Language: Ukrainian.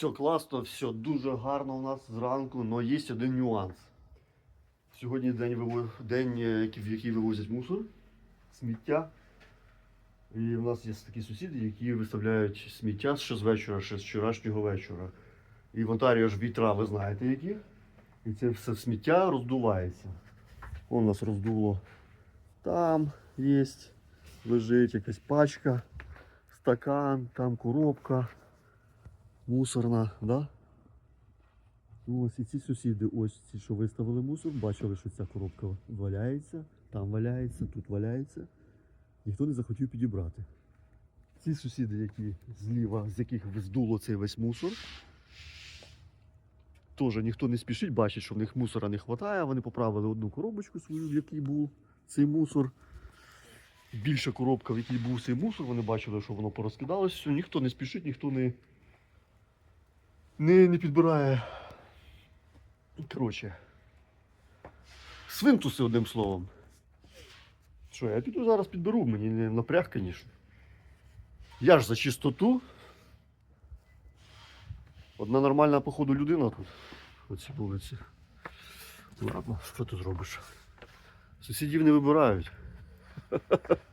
все класно, все дуже гарно у нас зранку, але є один нюанс. Сьогодні день, день е, в який вивозять мусор, сміття. І в нас є такі сусіди, які виставляють сміття ще з вечора, ще з вчорашнього вечора. І в Онтаріо ж вітра, ви знаєте які. І це все сміття роздувається. У нас роздуло. Там є, лежить якась пачка, стакан, там коробка мусорна, да? Ось і ці сусіди, ось ці, що виставили мусор, бачили, що ця коробка валяється, там валяється, тут валяється. Ніхто не захотів підібрати. Ці сусіди, які зліва, з яких здуло цей весь мусор, теж ніхто не спішить, бачить, що в них мусора не вистачає. Вони поправили одну коробочку свою, в якій був цей мусор. Більша коробка, в якій був цей мусор, вони бачили, що воно порозкидалося. Ніхто не спішить, ніхто не, не, не підбирає. Коротше. Свинтуси одним словом. Що, я піду зараз підберу, мені не напряг, звісно. Я ж за чистоту. Одна нормальна, походу, людина тут. по цій вулиці. Ладно, що ти зробиш? Сусідів не вибирають.